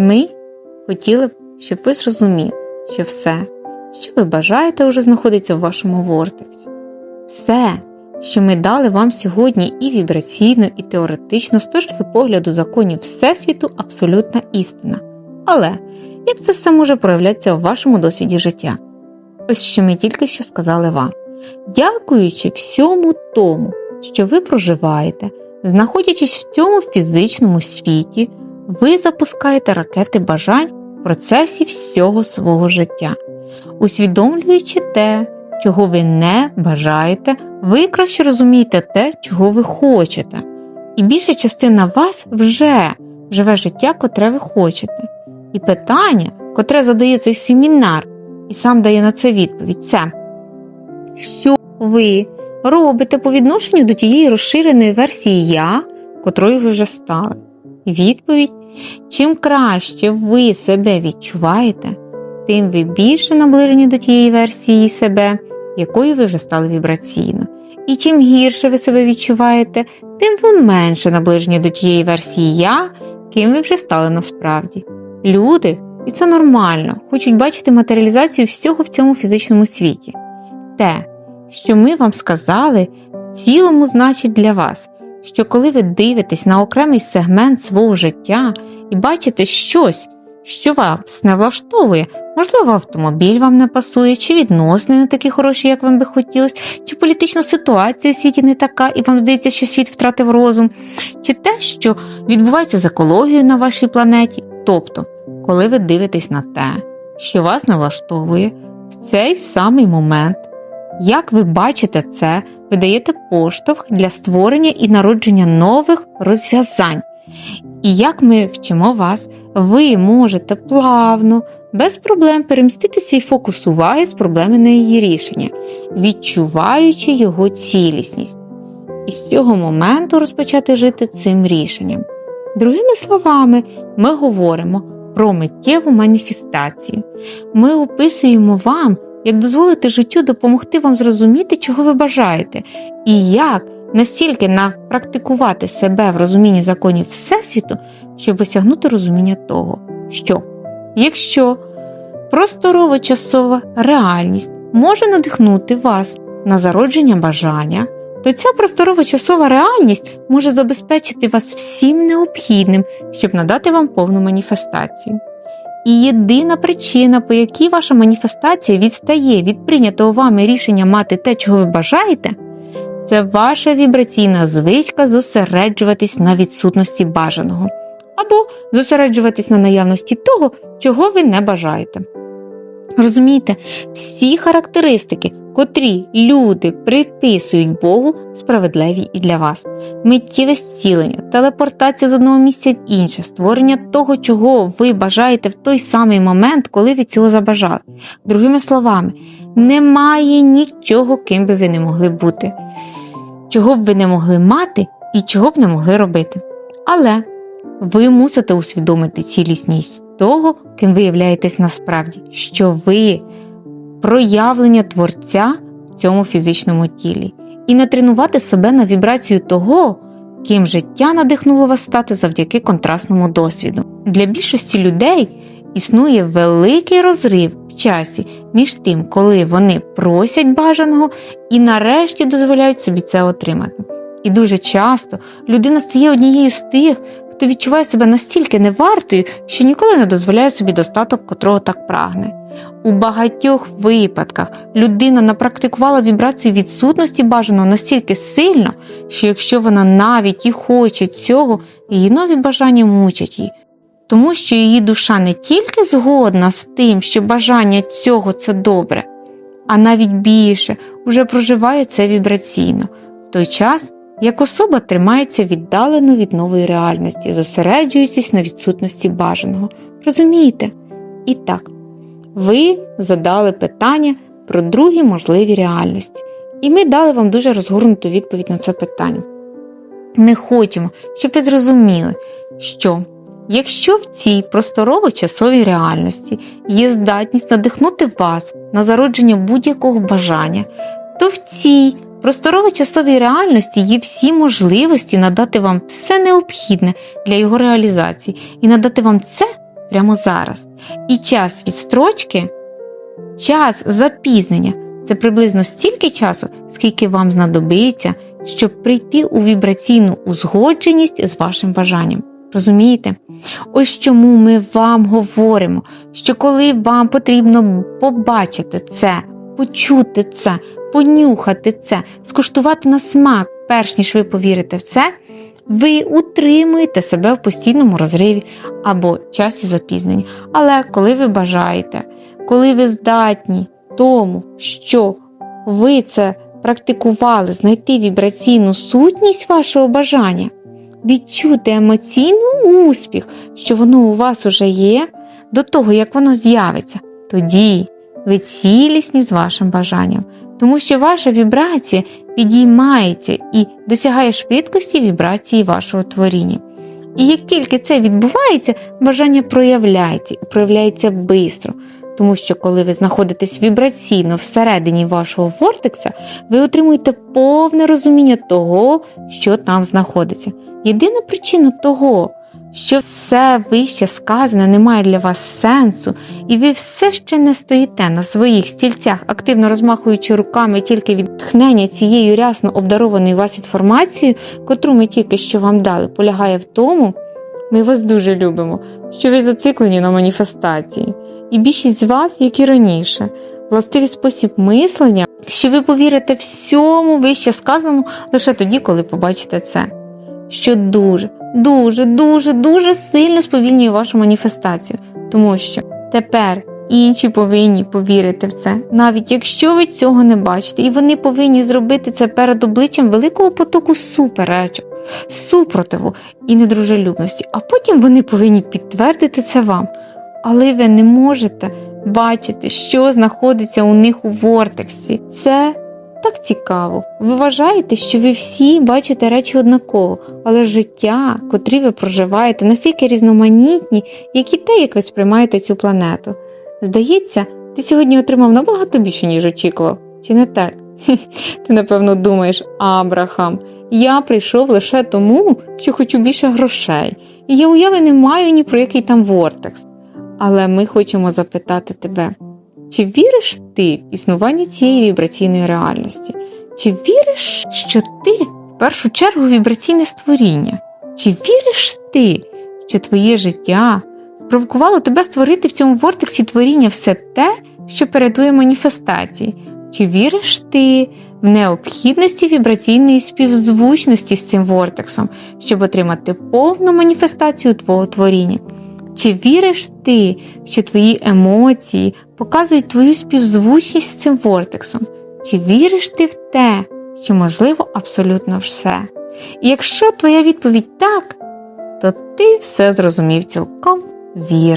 Ми хотіли б, щоб ви зрозуміли, що все, що ви бажаєте, вже знаходиться в вашому вортексі. Все, що ми дали вам сьогодні і вібраційно, і теоретично, з точки погляду законів Всесвіту, абсолютна істина. Але як це все може проявлятися у вашому досвіді життя? Ось що ми тільки що сказали вам. Дякуючи всьому тому, що ви проживаєте, знаходячись в цьому фізичному світі, ви запускаєте ракети бажань в процесі всього свого життя, усвідомлюючи те, чого ви не бажаєте, ви краще розумієте те, чого ви хочете. І більша частина вас вже живе життя, котре ви хочете. І питання, котре задає цей семінар, і сам дає на це відповідь, це що ви робите по відношенню до тієї розширеної версії я, котрою ви вже стали? Відповідь: чим краще ви себе відчуваєте, тим ви більше наближені до тієї версії себе, якою ви вже стали вібраційно. І чим гірше ви себе відчуваєте, тим ви менше наближені до тієї версії я, ким ви вже стали насправді. Люди, і це нормально, хочуть бачити матеріалізацію всього в цьому фізичному світі. Те, що ми вам сказали, в цілому значить для вас, що коли ви дивитесь на окремий сегмент свого життя і бачите щось, що вас не влаштовує, можливо, автомобіль вам не пасує, чи відносини не такі хороші, як вам би хотілося, чи політична ситуація в світі не така, і вам здається, що світ втратив розум, чи те, що відбувається з екологією на вашій планеті. Тобто, коли ви дивитесь на те, що вас не влаштовує, в цей самий момент, як ви бачите це, ви даєте поштовх для створення і народження нових розв'язань. І як ми вчимо вас, ви можете плавно, без проблем перемістити свій фокус уваги з проблеми на її рішення, відчуваючи його цілісність, і з цього моменту розпочати жити цим рішенням. Другими словами, ми говоримо про миттєву маніфестацію. Ми описуємо вам, як дозволити життю допомогти вам зрозуміти, чого ви бажаєте, і як настільки напрактикувати себе в розумінні законів Всесвіту, щоб осягнути розуміння того, що якщо просторова часова реальність може надихнути вас на зародження бажання, то ця просторова часова реальність може забезпечити вас всім необхідним, щоб надати вам повну маніфестацію. І єдина причина, по якій ваша маніфестація відстає від прийнятого вами рішення мати те, чого ви бажаєте, це ваша вібраційна звичка зосереджуватись на відсутності бажаного, або зосереджуватись на наявності того, чого ви не бажаєте. Розумієте, всі характеристики, котрі люди приписують Богу, справедливі і для вас: миттєве зцілення, телепортація з одного місця в інше, створення того, чого ви бажаєте в той самий момент, коли ви цього забажали. Другими словами, немає нічого, ким би ви не могли бути, чого б ви не могли мати і чого б не могли робити. Але ви мусите усвідомити цілісність того, ким ви являєтесь насправді, що ви проявлення творця в цьому фізичному тілі, і натренувати себе на вібрацію того, ким життя надихнуло вас стати завдяки контрастному досвіду. Для більшості людей існує великий розрив в часі між тим, коли вони просять бажаного і нарешті дозволяють собі це отримати. І дуже часто людина стає однією з тих, хто відчуває себе настільки невартою, що ніколи не дозволяє собі достаток, котрого так прагне. У багатьох випадках людина напрактикувала вібрацію відсутності бажаного настільки сильно, що якщо вона навіть і хоче цього, її нові бажання мучать її. Тому що її душа не тільки згодна з тим, що бажання цього це добре, а навіть більше вже проживає це вібраційно в той час, як особа тримається віддалено від нової реальності, зосереджуючись на відсутності бажаного. Розумієте? І так, ви задали питання про другі можливі реальності, і ми дали вам дуже розгорнуту відповідь на це питання. Ми хочемо, щоб ви зрозуміли, що якщо в цій просторово-часовій реальності є здатність надихнути вас на зародження будь-якого бажання, то в цій просторово-часовій реальності є всі можливості надати вам все необхідне для його реалізації і надати вам це, прямо зараз. І час відстрочки, час запізнення це приблизно стільки часу, скільки вам знадобиться, щоб прийти у вібраційну узгодженість з вашим бажанням. Розумієте? Ось чому ми вам говоримо, що коли вам потрібно побачити це, почути це, понюхати це, скуштувати на смак, перш ніж ви повірите в це, ви утримуєте себе в постійному розриві або часі запізнення. Але коли ви бажаєте, коли ви здатні тому, що ви це практикували, знайти вібраційну сутність вашого бажання, відчути емоційний успіх, що воно у вас уже є, до того, як воно з'явиться, тоді ви цілісні з вашим бажанням, тому що ваша вібрація підіймається і досягає швидкості вібрації вашого творіння. І як тільки це відбувається, бажання проявляється і проявляється швидко. Тому що коли ви знаходитесь вібраційно всередині вашого вортекса, ви отримуєте повне розуміння того, що там знаходиться. Єдина причина того, що все вище сказане не має для вас сенсу, і ви все ще не стоїте на своїх стільцях, активно розмахуючи руками тільки від тхнення цією рясно обдарованою вас інформацією, котру ми тільки що вам дали, полягає в тому, ми вас дуже любимо, що ви зациклені на маніфестації. І більшість з вас, як і раніше, властивий спосіб мислення, що ви повірите всьому вище сказаному лише тоді, коли побачите це. Що дуже, дуже, дуже, дуже сильно сповільнює вашу маніфестацію, тому що тепер інші повинні повірити в це, навіть якщо ви цього не бачите, і вони повинні зробити це перед обличчям великого потоку суперечок, супротиву і недружелюбності, а потім вони повинні підтвердити це вам. Але ви не можете бачити, що знаходиться у них у вортексі. Це так цікаво. Ви вважаєте, що ви всі бачите речі однаково, але життя, котрі ви проживаєте, настільки різноманітні, як і те, як ви сприймаєте цю планету. Здається, ти сьогодні отримав набагато більше, ніж очікував, чи не так? Ти, напевно, думаєш, Абрахам, я прийшов лише тому, що хочу більше грошей, і я уяви не маю ні про який там вортекс. Але ми хочемо запитати тебе, чи віриш ти в існування цієї вібраційної реальності? Чи віриш, що ти в першу чергу вібраційне створіння? Чи віриш ти, що твоє життя спровокувало тебе створити в цьому вортексі творіння все те, що передує маніфестації? Чи віриш ти в необхідності вібраційної співзвучності з цим вортексом, щоб отримати повну маніфестацію твого творіння? Чи віриш ти, що твої емоції показують твою співзвучність з цим вортексом? Чи віриш ти в те, що можливо абсолютно все? І якщо твоя відповідь так, то ти все зрозумів цілком вірно.